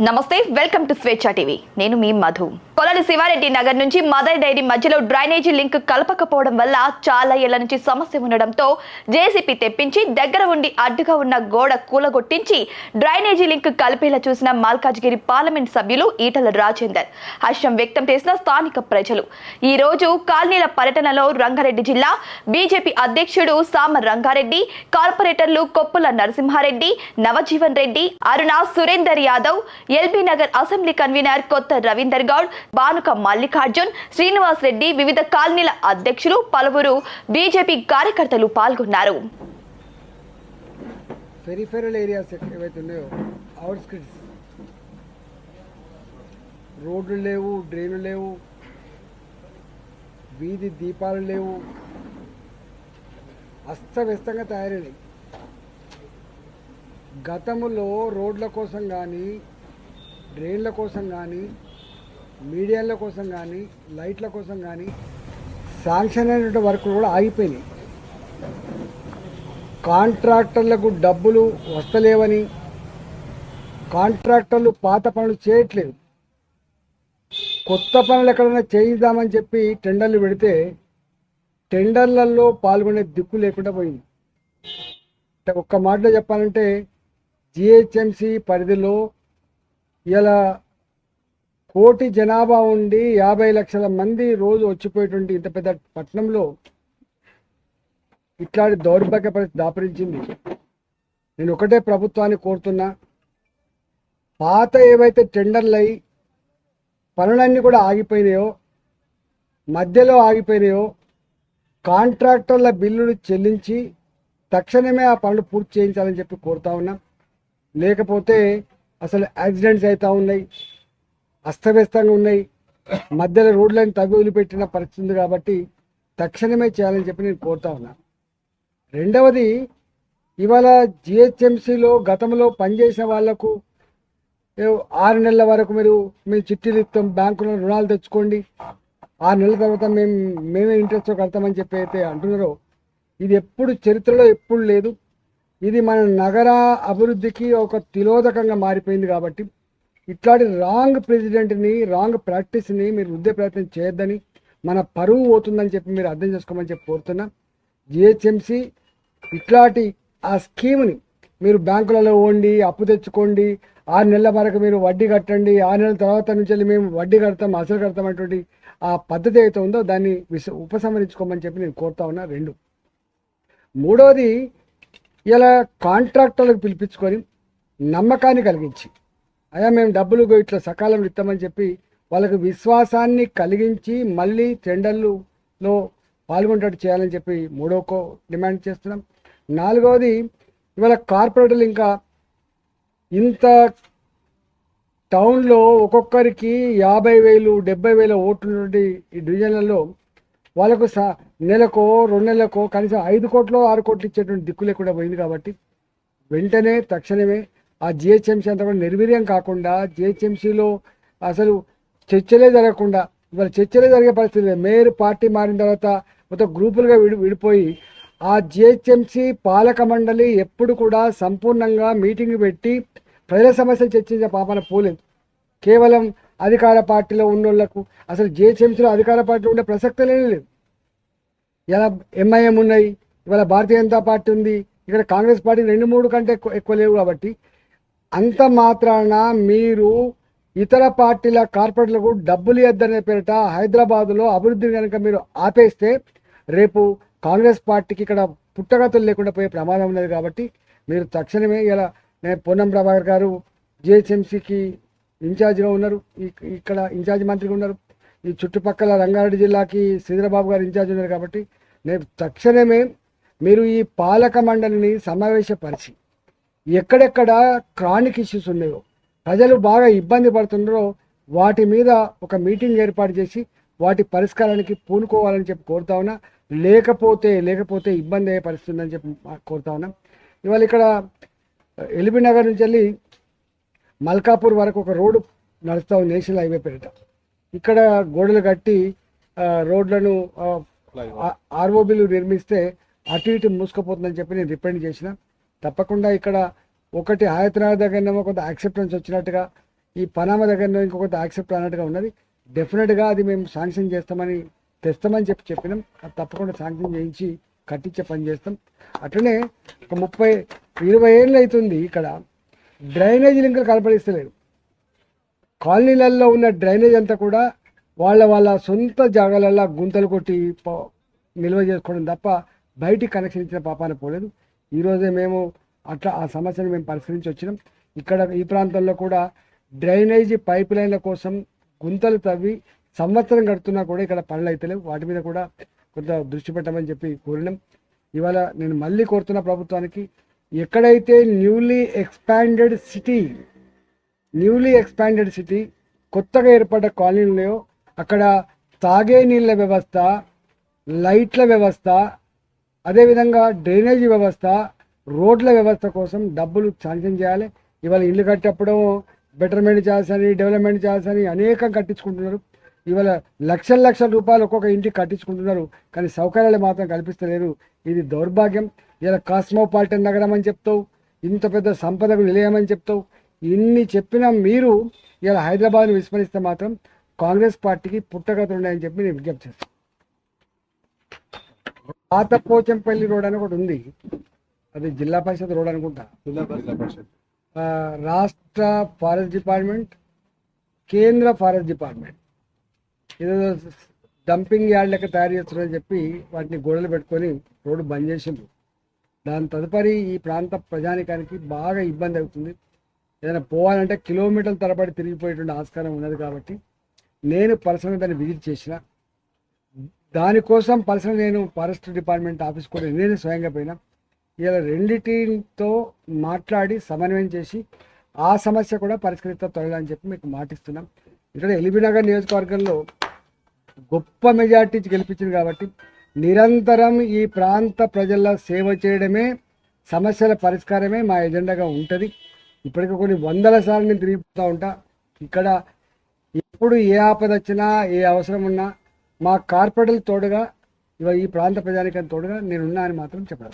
నమస్తే welcome to స్వేచ్ఛ TV. నేను మీ మధు. కొలలి శివారెడ్డి నగర్ నుంచి మదర్ డైరీ మధ్యలో డ్రైనేజీ లింక్ కలపకపోవడం వల్ల చాలా ఏళ్ళ నుంచి సమస్య ఉండడంతో జేసీపీ తెప్పించి దగ్గర ఉండి అడ్డుగా ఉన్న గోడ కూలగొట్టించి డ్రైనేజీ లింక్ కలిపేలా చూసిన మల్కాజ్గిరి పార్లమెంట్ సభ్యులు ఈటల రాజేందర్. హర్షం వ్యక్తం చేసిన స్థానిక ప్రజలు. ఈ రోజు కాలనీల పర్యటనలో రంగారెడ్డి జిల్లా బీజేపీ అధ్యక్షుడు సామ రంగారెడ్డి కార్పొరేటర్లు Koppula Narasimhareddy Navajeevan Reddy Aruna Surender Yadav LB Nagar assembly convener Kotha Ravinder Goud Banuka Mallikarjun Srinivas Reddy వివిధ కాలనీల అధ్యక్షులు పలువురు బీజేపీ కార్యకర్తలు పాల్గొన్నారు. పెరిఫెరల్ ఏరియాస్ ఏవైతే ఉన్నాయో అవుట్స్కిట్స్ రోడ్లు లేవు డ్రైన్లు లేవు వీధి దీపాలు లేవు అస్తవ్యస్తంగా తయారైనాయి. గతంలో రోడ్ల కోసం కానీ డ్రైన్ల కోసం కానీ మీడియాల కోసం కానీ లైట్ల కోసం కానీ శాంక్షన్ అయినటువంటి వర్కులు కూడా ఆగిపోయినాయి. కాంట్రాక్టర్లకు డబ్బులు వస్తలేవని కాంట్రాక్టర్లు పాత పనులు చేయట్లేదు. కొత్త పనులు ఎక్కడైనా చేయిద్దామని చెప్పి టెండర్లు పెడితే టెండర్లలో పాల్గొనే దిక్కు లేకుండా పోయింది. ఒక్క మాటలో చెప్పాలంటే జిహెచ్ఎంసి పరిధిలో ఇలా కోటి జనాభా ఉండి యాభై లక్షల మంది రోజు వచ్చిపోయేటువంటి ఇంత పెద్ద పట్టణంలో ఇట్లాంటి దౌర్భాగ్య పరిస్థితి దాపరించింది. నేను ఒకటే ప్రభుత్వాన్ని కోరుతున్నా పాత ఏవైతే టెండర్లు అయి పనులన్నీ కూడా ఆగిపోయినాయో మధ్యలో ఆగిపోయినాయో కాంట్రాక్టర్ల బిల్లులు చెల్లించి తక్షణమే ఆ పనులు పూర్తి చేయించాలని చెప్పి కోరుతా ఉన్నాం. లేకపోతే అసలు యాక్సిడెంట్స్ అవుతూ ఉన్నాయి అస్తవ్యస్తంగా ఉన్నాయి. మధ్యలో రోడ్లను తవ్వి వదిలిపెట్టిన పరిస్థితి ఉంది కాబట్టి తక్షణమే చేయాలని చెప్పి నేను కోరుతా ఉన్నా. రెండవది ఇవాళ జిహెచ్ఎంసీలో గతంలో పనిచేసిన వాళ్ళకు ఆరు నెలల వరకు మీరు మేము చిట్టీలు ఇస్తాం బ్యాంకులో రుణాలు తెచ్చుకోండి. ఆరు నెలల తర్వాత మేము మేమే ఇంట్రెస్ట్ కడతామని చెప్పి అయితే అంటున్నారో ఇది ఎప్పుడు చరిత్రలో ఎప్పుడు లేదు. ఇది మన నగర అభివృద్ధికి ఒక తిలోదకంగా మారిపోయింది కాబట్టి ఇట్లాంటి రాంగ్ ప్రెసిడెంట్ని రాంగ్ ప్రాక్టీస్ని మీరు వృద్ధి ప్రయత్నం చేయొద్దని మన పరువు పోతుందని చెప్పి మీరు అర్థం చేసుకోమని చెప్పి కోరుతున్నా. జిహెచ్ఎంసి ఇట్లాంటి ఆ స్కీమ్ని మీరు బ్యాంకులలో ఉండి అప్పు తెచ్చుకోండి ఆరు నెలల వరకు మీరు వడ్డీ కట్టండి ఆరు నెలల తర్వాత నుంచి వెళ్ళి మేము వడ్డీ కడతాం అసలు కడతాం అటువంటి ఆ పద్ధతి అయితే ఉందో దాన్ని విస ఉపసంహరించుకోమని చెప్పి నేను కోరుతా ఉన్నా. రెండు. మూడవది ఇలా కాంట్రాక్టర్లకు పిలిపించుకొని నమ్మకాన్ని కలిగించి అయ్యా మేము డబ్బులు ఇట్లా సకాలంలో ఇస్తామని చెప్పి వాళ్ళకి విశ్వాసాన్ని కలిగించి మళ్ళీ టెండర్లులో పాల్గొనేటట్టు చేయాలని చెప్పి మూడో కో డిమాండ్ చేస్తున్నాం. నాలుగవది ఇవాళ కార్పొరేటర్లు ఇంకా ఇంత టౌన్లో ఒక్కొక్కరికి యాభై వేలు డెబ్బై వేల ఓట్లు నుండి ఈ డివిజన్లలో వాళ్ళకు స నెలకో రెండు నెలలకో కనీసం ఐదు కోట్లు ఆరు కోట్లు ఇచ్చేటువంటి దిక్కు లేకుండా పోయింది కాబట్టి వెంటనే తక్షణమే ఆ జిహెచ్ఎంసీ అంతా కూడా నిర్వీర్యం కాకుండా జిహెచ్ఎంసీలో అసలు చర్చలే జరగకుండా ఇవాళ చర్చలే జరిగే పరిస్థితి లేదు. మేయర్ పార్టీ మారిన తర్వాత మొత్తం గ్రూపులుగా విడి విడిపోయి ఆ జిహెచ్ఎంసీ పాలక మండలి ఎప్పుడు కూడా సంపూర్ణంగా మీటింగ్ పెట్టి ప్రజల సమస్యలు చర్చించే పాపన పోలేదు కేవలం అధికార పార్టీలో ఉన్నోళ్ళకు అసలు జిహెచ్ఎంసీలో అధికార పార్టీలో ఉండే ప్రసక్తే లేదు ఇలా ఎంఐఎం ఉన్నాయి ఇవాళ భారతీయ జనతా పార్టీ ఉంది ఇక్కడ కాంగ్రెస్ పార్టీ రెండు మూడు కంటే ఎక్కువ ఎక్కువ లేవు కాబట్టి అంత మాత్రాన మీరు ఇతర పార్టీల కార్పొరేట్లకు డబ్బులు ఇద్దరనే పేరిట హైదరాబాదులో అభివృద్ధిని కనుక మీరు ఆపేస్తే రేపు కాంగ్రెస్ పార్టీకి ఇక్కడ పుట్టగతులు లేకుండా పోయే ప్రమాదం ఉన్నది కాబట్టి మీరు తక్షణమే ఇలా నేను పొన్నం ప్రభాకర్ గారు జిహెచ్ఎంసీకి ఇన్ఛార్జిగా ఉన్నారు ఇక్కడ ఇన్ఛార్జ్ మంత్రిగా ఉన్నారు. ఈ చుట్టుపక్కల రంగారెడ్డి జిల్లాకి శ్రీధరబాబు గారు ఇన్ఛార్జ్ ఉన్నారు కాబట్టి నేను తక్షణమే మీరు ఈ పాలక మండలిని సమావేశపరిచి ఎక్కడెక్కడ క్రానిక్ ఇష్యూస్ ఉన్నాయో ప్రజలు బాగా ఇబ్బంది పడుతున్నారో వాటి మీద ఒక మీటింగ్ ఏర్పాటు చేసి వాటి పరిష్కారానికి పూనుకోవాలని చెప్పి కోరుతా ఉన్నా. లేకపోతే లేకపోతే ఇబ్బంది అయ్యే పరిస్థితి ఉందని చెప్పి కోరుతా ఉన్నా. ఇవాళ ఇక్కడ ఎల్బీ నగర్ నుంచి వెళ్ళి మల్కాపూర్ వరకు ఒక రోడ్డు నడుస్తా ఉంది నేషనల్ హైవే పేరిట. ఇక్కడ గోడలు కట్టి రోడ్లను ఆర్ఓబీలు నిర్మిస్తే అటు ఇటు మూసుకుపోతుందని చెప్పి నేను రిప్రజెంట్ చేసిన. తప్పకుండా ఇక్కడ ఒకటి ఆయతనాథ్ దగ్గరనేమో కొంత యాక్సెప్టెన్స్ వచ్చినట్టుగా ఈ పనామా దగ్గర ఇంకొకటి యాక్సెప్ట్ అన్నట్టుగా ఉన్నది. డెఫినెట్గా అది మేము శాంక్షన్ చేస్తామని తెస్తామని చెప్పి చెప్పినాం. అది తప్పకుండా శాంక్షన్ చేయించి కట్టించే పని చేస్తాం. అట్లనే ఒక ముప్పై ఇరవై ఏళ్ళు అవుతుంది ఇక్కడ. డ్రైనేజీ లింకులు కలపడిస్తలేరు కాలనీలలో ఉన్న డ్రైనేజ్ అంతా కూడా వాళ్ళ వాళ్ళ సొంత జాగాలలో గుంతలు కొట్టి నిల్వ చేసుకోవడం తప్ప బయటికి కనెక్షన్ ఇచ్చిన పాపాన పోలేదు. ఈరోజే మేము అట్లా ఆ సమస్యను మేము పరిశీలించి వచ్చినాం. ఇక్కడ ఈ ప్రాంతంలో కూడా డ్రైనేజీ పైప్ లైన్ల కోసం గుంతలు తవ్వి సంవత్సరం గడుతున్నా కూడా ఇక్కడ పనులు అయితలేవు వాటి మీద కూడా కొంత దృష్టి పెట్టమని చెప్పి కోరినాం. ఇవాళ నేను మళ్ళీ కోరుతున్న ప్రభుత్వానికి ఎక్కడైతే newly expanded city newly expanded city కొత్తగా ఏర్పడ్డ కాలనీలో అక్కడ తాగే నీళ్ళ వ్యవస్థ లైట్ల వ్యవస్థ అదేవిధంగా డ్రైనేజీ వ్యవస్థ రోడ్ల వ్యవస్థ కోసం డబ్బులు శాంక్షన్ చేయాలి. ఇవాళ ఇల్లు కట్టేప్పుడు బెటర్మెంట్ చేయాల్సని డెవలప్మెంట్ చేయాల్సని అనేకం కట్టించుకుంటున్నారు. ఇవాళ లక్షల లక్షల రూపాయలు ఒక్కొక్క ఇంటికి కట్టించుకుంటున్నారు. కానీ సౌకర్యాలు మాత్రం కల్పిస్తలేరు. ఇది దౌర్భాగ్యం. ఇలా కాస్మోపాలిటన్ నగరం అని చెప్తావు. ఇంత పెద్ద సంపదకు నిలయం అని చెప్తావు. ఇన్ని చెప్పినా మీరు ఇలా హైదరాబాద్ని విస్మరిస్తే మాత్రం కాంగ్రెస్ పార్టీకి పుట్టగతులు ఉన్నాయని చెప్పి నేను విజ్ఞప్తి చేస్తాను పాత పోచంపల్లి రోడ్ అని ఒకటి ఉంది. అది జిల్లా పరిషత్ రోడ్ అనుకుంటా. జిల్లా పరిషత్. ఆ, రాష్ట్ర ఫారెస్ట్ డిపార్ట్మెంట్ కేంద్ర ఫారెస్ట్ డిపార్ట్మెంట్. ఏదో డంపింగ్ యార్డ్ లెక్క తయారు చేస్తున్నారని చెప్పి వాటిని గోడలు పెట్టుకొని రోడ్డు బంద్ చేసిండ్రు. దాని తదుపరి ఈ ప్రాంత ప్రజానికానికి బాగా ఇబ్బంది అవుతుంది. ఏదైనా పోవాలంటే కిలోమీటర్ల తరబడి తిరిగిపోయేటువంటి ఆస్కారం ఉన్నది కాబట్టి నేను పర్సనల్ దాన్ని విజిట్ చేసిన. దానికోసం పర్సనల్ నేను ఫారెస్ట్ డిపార్ట్మెంట్ ఆఫీస్ కూడా నేను స్వయంగా పోయినా. ఇలా రెండింటితో మాట్లాడి సమన్వయం చేసి ఆ సమస్య కూడా పరిష్కరిస్తా త్వరగా అని చెప్పి మీకు మాటిస్తున్నాం. ఇక్కడ ఎలిబినగర్ నియోజకవర్గంలో గొప్ప మెజార్టీ గెలిపించింది కాబట్టి నిరంతరం ఈ ప్రాంత ప్రజల సేవ చేయడమే సమస్యల పరిష్కారమే మా ఎజెండాగా ఉంటుంది. ఇప్పటికి కొన్ని వందల సార్లు నేను తిరిగిపోతూ ఉంటా. ఇక్కడ ఎప్పుడు ఏ ఆపద వచ్చినా ఏ అవసరం ఉన్నా మా కార్పొరేటర్లు తోడుగా ఇవ ఈ ప్రాంత ప్రజానికం తోడుగా నేనున్నా అని మాత్రం చెప్పడం.